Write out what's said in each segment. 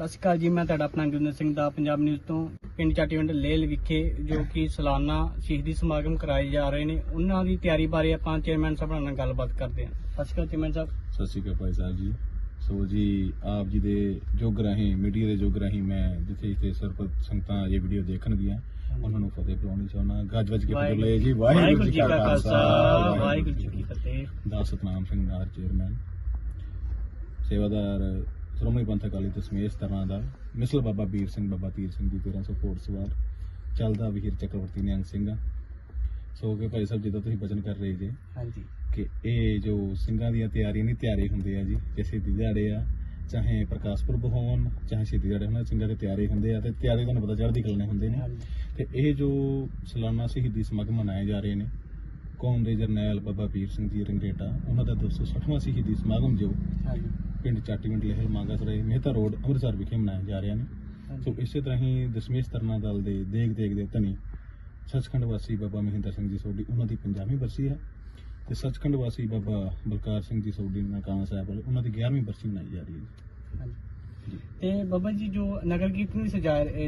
ਸਤਿ ਸ਼੍ਰੀ ਅਕਾਲ ਜੀ ਮੈਂ ਤੁਹਾਡਾ ਆਪਣਾ ਗੁਰਨਰ ਸਿੰਘ ਦਾ ਪੰਜਾਬ ਨਿਊਜ਼ ਤੋਂ ਪਿੰਡ ਚਾਟੀਵਿੰਡ ਲੇਲ ਵਿਖੇ ਜੋ ਕਿ ਸਾਲਾਨਾ ਸ਼ਹੀਦੀ ਸਮਾਗਮ ਕਰਾਏ ਜਾ ਰਹੇ ਨੇ। ਉਹਨਾਂ ਦੀ ਤਿਆਰੀ ਬਾਰੇ ਆਪਾਂ ਚੇਅਰਮੈਨ ਸਾਹਿਬ ਨਾਲ ਗੱਲਬਾਤ ਕਰਦੇ ਹਾਂ। ਸਤਿ ਸ਼੍ਰੀ ਅਕਾਲ ਚੇਅਰਮੈਨ ਸਾਹਿਬ। ਸਤਿ ਸ਼੍ਰੀ ਅਕਾਲ ਭਾਈ ਸਾਹਿਬ ਜੀ। ਸੋ ਜੀ ਆਪ ਜੀ ਦੇ ਯੁੱਗ ਰਾਹੀਂ ਮੀਡੀਆ ਦੇ ਯੁੱਗ ਰਾਹੀਂ ਮੈਂ ਜਿੱਥੇ ਜਿੱਥੇ ਸਰਪੰਚ ਸੰਗਤਾਂ ਇਹ ਵੀਡੀਓ ਦੇਖਣਗੀਆਂ ਉਹਨਾਂ ਨੂੰ ਫਤਿਹ ਬੁਲਾਉਣੀ ਚਾਹੁੰਦਾ ਗੱਜ ਵੱਜ ਕੇ ਫਤਿਹ ਲਏ ਜੀ। ਵਾਹਿਗੁਰੂ ਜੀ ਕਾ ਖਾਲਸਾ। ਵਾਹਿਗੁਰੂ ਜੀ ਕੀ ਫਤਿਹ। ਦਾ ਸਤਨਾਮ ਸਿੰਘ ਨਾਰ ਚੇਅਰਮੈਨ। ਸੇਵਾਦਾਰ ਸ਼੍ਰੋਮਣੀ ਪੰਥ ਅਕਾਲੀ ਦਸਮੇਸ਼ ਤਰ੍ਹਾਂ ਦਾ ਮਿਸਲ ਬਾਬਾ ਵੀਰ ਸਿੰਘ ਬਾਬਾ ਤੀਰ ਸਿੰਘ ਜੀ 1300 ਕੋਟ ਸਵਾਰ ਚੱਲਦਾ ਵੀਰ ਚੱਕਰਵਰਤੀ ਨਿਹੰਗ ਸਿੰਘ। ਸੋ ਕਿ ਭਾਈ ਸਾਹਿਬ ਜਿੱਦਾਂ ਤੁਸੀਂ ਬਚਨ ਕਰ ਰਹੇ ਜੇ ਹਾਂਜੀ। ਕਿ ਇਹ ਜੋ ਸਿੰਘਾਂ ਦੀਆਂ ਤਿਆਰੀਆਂ ਨਹੀਂ ਤਿਆਰੀ ਹੁੰਦੇ ਆ ਜੀ ਜੇ ਸ਼ਹੀਦੀ ਦਿਹਾੜੇ ਆ ਚਾਹੇ ਪ੍ਰਕਾਸ਼ ਪੁਰਬ ਹੋਣ ਚਾਹੇ ਸ਼ਹੀਦੀ ਦਿਹਾੜੇ ਹੋਣ ਸਿੰਘਾਂ ਦੇ ਤਿਆਰੀ ਹੁੰਦੇ ਆ ਤੇ ਤਿਆਰੀ ਤੁਹਾਨੂੰ ਪਤਾ ਚੜ੍ਹਦੀ ਕਲਨੇ ਹੁੰਦੇ ਨੇ। ਤੇ ਇਹ ਜੋ ਸਾਲਾਨਾ ਸ਼ਹੀਦੀ ਸਮਾਗਮ ਮਨਾਏ ਜਾ ਰਹੇ ਨੇ ਕੌਮ ਦੇ ਜਰਨੈਲ ਬਾਬਾ ਵੀਰ ਸਿੰਘ ਜੀ ਰੰਗੇਟਾ ਉਹਨਾਂ ਦਾ 260ਵਾਂ ਸ਼ਹੀਦੀ ਸਮਾਗਮ ਜੋ ਪਿੰਡ ਚਾਟੀਵਿੰਡ ਲਹਿਲ ਮਾਂਗਾਸਰੇ ਮਹਿਤਾ ਰੋਡ ਅੰਮ੍ਰਿਤਸਰ ਵਿਖੇ ਮਨਾਏ ਜਾ ਰਹੇ ਨੇ। ਸੋ ਇਸੇ ਤਰ੍ਹਾਂ ਹੀ ਦਸਮੇਸ਼ ਤਰਨਾ ਦਲ ਦੇ ਦੇਖ ਦੇਖ ਦੇ ਧਨੀ ਸੱਚਖੰਡ ਵਾਸੀ ਬਾਬਾ ਮਹਿੰਦਰ ਸਿੰਘ ਜੀ ਸੋਢੀ ਉਹਨਾਂ ਦੀ 50ਵੀਂ ਬਰਸੀ ਹੈ ਤੇ ਸੱਚਖੰਡ ਵਾਸੀ ਬਾਬਾ ਬਲਕਾਰ ਸਿੰਘ ਜੀ ਸੋਢੀ ਨਨਕਾਣਾ ਸਾਹਿਬ ਵਾਲੇ ਉਹਨਾਂ ਦੀ 11ਵੀਂ ਬਰਸੀ ਮਨਾਈ ਜਾ ਰਹੀ ਹੈ। ਤੇ ਬਾਬਾ ਜੀ ਜੋ ਨਗਰ ਕੀਰਤਨ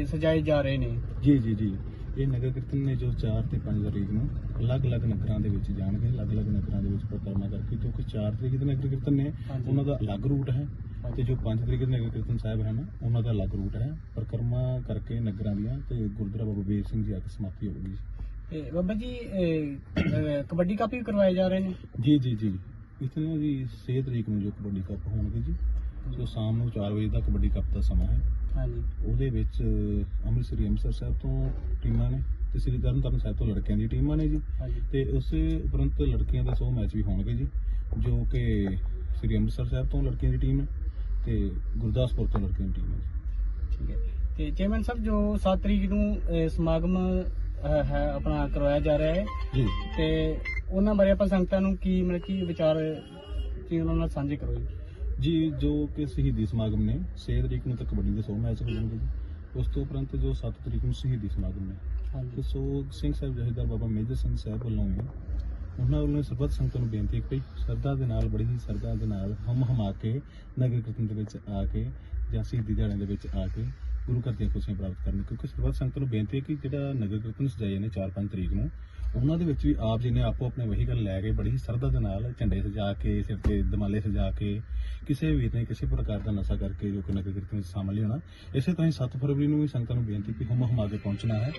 ਸਜਾਏ ਜਾ ਰਹੇ ਨੇ। ਜੀ ਜੀ ਜੀ। ਇਹ ਨਗਰ ਕੀਰਤਨ ਨੇ ਜੋ 4 ਤੇ 5 ਤਰੀਕ ਨੂੰ ਅਲੱਗ-ਅਲੱਗ ਨਗਰਾਂ ਦੇ ਵਿੱਚ ਜਾਣਗੇ ਅਲੱਗ-ਅਲੱਗ ਨਗਰਾਂ ਦੇ ਵਿੱਚ ਪ੍ਰਕਰਮਾ ਕਰਕੇ ਕਿਉਂਕਿ 4 ਤਰੀਕ ਦੇ ਨਗਰ ਕੀਰਤਨ ਨੇ। ਉਹਨਾਂ ਦਾ ਅਲੱਗ ਰੂਟ ਹੈ ਤੇ ਜੋ 5 ਤਰੀਕ ਦੇ ਨਗਰ ਕੀਰਤਨ ਸਾਹਿਬ ਹਨ ਉਹਨਾਂ ਦਾ ਅਲੱਗ ਰੂਟ ਹੈ। ਪ੍ਰਕਰਮਾ ਕਰਕੇ ਨਗਰਾਂ ਦੀਆਂ ਤੇ ਗੁਰਦੁਆਰਾ ਬਾਬਾ ਵੀਰ ਸਿੰਘ ਜੀ ਆ ਕੇ ਸਮਾਪਤੀ ਹੋਵੇਗੀ ਤੇ ਬਾਬਾ ਜੀ ਕਬੱਡੀ ਕੱਪ ਵੀ ਕਰਵਾਏ ਜਾ ਰਹੇ ਨੇ? ਜੀ ਜੀ ਜੀ। ਇਤਨੇ ਜੀ 6 ਤਰੀਕ ਨੂੰ ਜੋ ਕਬੱਡੀ ਕੱਪ ਹੋਣਗੇ ਜੀ ਜੋ ਸ਼ਾਮ ਨੂੰ 4 ਵਜੇ ਦਾ ਕਬੱਡੀ ਕੱਪ ਦਾ ਸਮਾਂ ਹੈ। ਹਾਂਜੀ। ਉਹਦੇ ਵਿੱਚ ਅੰਮ੍ਰਿਤਸਰੀ ਅੰਮ੍ਰਿਤਸਰ ਸਾਹਿਬ ਤੋਂ ਟੀਮਾਂ ਨੇ ਤੇ ਸ੍ਰੀ ਤਰਨਤਾਰਨ ਸਾਹਿਬ ਤੋਂ ਲੜਕਿਆਂ ਦੀ ਟੀਮਾਂ ਨੇ ਜੀ। ਹਾਂਜੀ। ਤੇ ਉਸੇ ਉਪਰੰਤ ਲੜਕੀਆਂ ਦੇ 100 ਮੈਚ ਵੀ ਹੋਣਗੇ ਜੀ ਜੋ ਕਿ ਸ੍ਰੀ ਅੰਮ੍ਰਿਤਸਰ ਸਾਹਿਬ ਤੋਂ ਲੜਕੀਆਂ ਦੀ ਟੀਮ ਹੈ ਤੇ ਗੁਰਦਾਸਪੁਰ ਤੋਂ ਲੜਕੀਆਂ ਦੀ ਟੀਮ ਹੈ ਜੀ। ਠੀਕ ਹੈ। ਤੇ ਚੇਅਰਮੈਨ ਸਾਹਿਬ ਜੋ 7 ਤਰੀਕ ਨੂੰ ਸਮਾਗਮ ਹੈ ਆਪਣਾ ਕਰਵਾਇਆ ਜਾ ਰਿਹਾ ਹੈ। ਜੀ। ਤੇ ਉਹਨਾਂ ਬਾਰੇ ਆਪਾਂ ਸੰਗਤਾਂ ਨੂੰ ਕੀ ਮਤਲਬ ਕੀ ਵਿਚਾਰ ਕੀ ਉਹਨਾਂ ਨਾਲ ਸਾਂਝੇ ਕਰੋ ਜੀ। ਜੀ ਜੋ ਕਿ ਸ਼ਹੀਦੀ ਸਮਾਗਮ ਨੇ 6 ਤਰੀਕ ਨੂੰ ਤਾਂ ਕਬੱਡੀ ਦੇ 100 ਮੈਚ ਹੋ ਜਾਣਗੇ ਜੀ। ਉਸ ਤੋਂ ਉਪਰੰਤ ਜੋ 7 ਤਰੀਕ ਨੂੰ ਸ਼ਹੀਦੀ ਸਮਾਗਮ ਨੇ। ਹਾਂਜੀ। ਸੋ ਸਿੰਘ ਸਾਹਿਬ ਜਥੇਦਾਰ ਬਾਬਾ ਮੇਜਰ ਸਿੰਘ ਸਾਹਿਬ ਵੱਲੋਂ ਵੀ ਉਹਨਾਂ ਵੱਲੋਂ ਸਰਬੱਤ ਸੰਗਤਾਂ ਨੂੰ ਬੇਨਤੀ ਕਿ ਸਰਦਾ ਦੇ ਨਾਲ ਬੜੀ ਹੀ ਸਰਦਾ ਦੇ ਨਾਲ ਹਮ ਹਮਾ ਕੇ ਨਗਰ ਕੀਰਤਨ ਦੇ ਵਿੱਚ ਆ ਕੇ ਜਾਂ ਸ਼ਹੀਦੀ ਦਿਹਾੜਿਆਂ ਦੇ ਵਿੱਚ ਆ ਕੇ ਗੁਰੂ ਘਰ ਦੀਆਂ ਖੁਸ਼ੀਆਂ ਪ੍ਰਾਪਤ ਕਰਨ ਕਿਉਂਕਿ ਸਰਬੱਤ ਸੰਗਤਾਂ ਨੂੰ ਬੇਨਤੀ ਹੈ ਕਿ ਜਿਹੜਾ ਨਗਰ ਕੀਰਤਨ ਸਜਾਏ ਨੇ 4-5 ਤਰੀਕ ਨੂੰ, ਉਹਨਾਂ ਦੇ ਵਿੱਚ ਵੀ ਆਪ ਜੀ ਨੇ ਆਪੋ ਆਪਣੇ ਵਹੀਕਲ ਲੈ ਕੇ ਬੜੀ ਹੀ ਸਰਦਾ ਦੇ ਨਾਲ ਝੰਡੇ ਸਜਾ ਕੇ, ਸਿਰ ਤੇ ਦਮਾਲੇ ਸਜਾ ਕੇ, ਕਿਸੇ ਵੀਰ ਨੇ ਕਿਸੇ ਪ੍ਰਕਾਰ ਦਾ ਨਸ਼ਾ ਕਰਕੇ ਜੋ ਕਿ ਨਗਰ ਕੀਰਤਨ ਵਿੱਚ ਸ਼ਾਮਲ ਹੋਣਾ, ਇਸੇ ਤਰ੍ਹਾਂ ਹੀ 7 ਫਰਵਰੀ ਨੂੰ ਵੀ ਸੰਗਤਾਂ ਨੂੰ ਬੇਨਤੀ ਕਿ ਹਮ ਹਮਾ ਕੇ ਪਹੁੰਚਣਾ ਹੈ।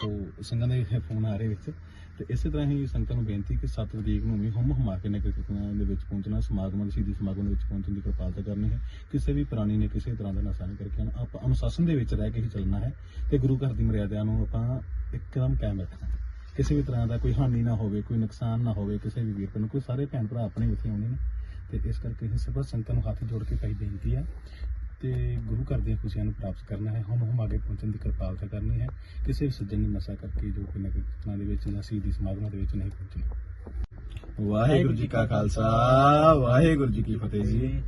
ਸੋ ਸਿੰਘਾਂ ਦੇ ਫੋਨ ਆ ਰਹੇ ਵਿੱਚ। ਤੇ ਇਸੇ ਤਰ੍ਹਾਂ ਹੀ ਸੰਗਤਾਂ ਨੂੰ ਬੇਨਤੀ ਕਿ 7 ਤਰੀਕ ਨੂੰ ਵੀ ਹਮ ਹਮਾ ਕੇ ਨਗਰ ਕੀਰਤਨ ਦੇ ਵਿੱਚ ਪਹੁੰਚਣਾ, ਸਮਾਗਮਾਂ ਸ਼ਹੀਦੀ ਸਮਾਗਮ ਦੇ ਵਿੱਚ ਪਹੁੰਚਣ ਦੀ ਕਿਰਪਾਲਤਾ ਕਰਨੀ ਹੈ। ਕਿਸੇ ਵੀ ਪ੍ਰਾਣੀ ਨੇ ਕਿਸੇ ਤਰ੍ਹਾਂ ਦਾ ਨਸ਼ਾ ਨਹੀਂ ਕਰਕੇ ਆਪਾਂ ਅਨੁਸ਼ਾਸਨ ਦੇ ਵਿੱਚ ਰਹਿ ਕੇ ਹੀ ਚੱਲਣਾ ਹੈ ਤੇ ਗੁਰੂ ਘਰ ਦੀ ਮਰਿਆਦਾ ਨੂੰ ਆਪਾਂ ਇੱਕਦਮ ਕਾਇਮ ਰੱਖਣਾ ਕਿਸੇ ਵੀ ਤਰ੍ਹਾਂ ਦਾ ਕੋਈ ਹਾਨੀ ਨਾ ਹੋਵੇ, ਕੋਈ ਨੁਕਸਾਨ ਨਾ ਹੋਵੇ, ਕਿਸੇ ਵੀ ਵੀਰ ਨੂੰ, ਕੋਈ ਸਾਰੇ ਭੈਣ ਭਰਾ ਆਪਣੇ ਇੱਥੇ ਆਉਣੇ ਨੇ। ਤੇ ਇਸ ਕਰਕੇ ਅਸੀਂ ਸਭ ਸੰਗਤਾਂ ਨੂੰ ਹੱਥ ਜੋੜ ਕੇ ਪਾਈ ਬੇਨਤੀ ਹੈ ਤੇ ਗੁਰੂ ਘਰ ਦੀਆਂ ਖੁਸ਼ੀਆਂ ਨੂੰ ਪ੍ਰਾਪਤ ਕਰਨਾ ਹੈ। ਹਮ ਹਮ ਅੱਗੇ ਪਹੁੰਚਣ ਦੀ ਕਿਰਪਾਲਤਾ ਕਰਨੀ ਹੈ। ਕਿਸੇ ਵੀ ਸੱਜਣ ਨੂੰ ਨਸ਼ਾ ਕਰਕੇ ਜੋ ਕਿ ਨਗਰ ਕੀਰਤਨਾਂ ਦੇ ਵਿੱਚ ਜਾਂ ਸ਼ਹੀਦੀ ਸਮਾਗਮਾਂ ਦੇ ਵਿੱਚ ਨਹੀਂ ਪਹੁੰਚਣਾ। ਵਾਹਿਗੁਰੂ ਜੀ ਕਾ ਖਾਲਸਾ, ਵਾਹਿਗੁਰੂ ਜੀ ਕੀ ਫਤਿਹ ਜੀ।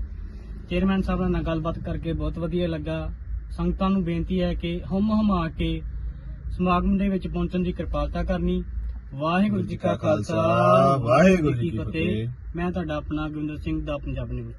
ਚੇਅਰਮੈਨ ਸਾਹਿਬ ਨਾਲ ਗੱਲਬਾਤ ਕਰਕੇ ਬਹੁਤ ਵਧੀਆ ਲੱਗਾ। ਸੰਗਤਾਂ ਨੂੰ ਬੇਨਤੀ ਹੈ ਕਿ ਹਮ ਹਮਾ ਕੇ ਸਮਾਗਮ ਦੇ ਵਿੱਚ ਪਹੁੰਚਣ ਦੀ ਕਿਰਪਾਲਤਾ ਕਰਨੀ। ਵਾਹਿਗੁਰੂ ਜੀ ਕਾ ਖਾਲਸਾ, ਵਾਹਿਗੁਰੂ ਜੀ ਕੀ ਫਤਿਹ। ਮੈਂ ਤੁਹਾਡਾ ਆਪਣਾ ਗੁਰਿੰਦਰ ਸਿੰਘ ਦਾ ਪੰਜਾਬ ਨਿਊਜ਼।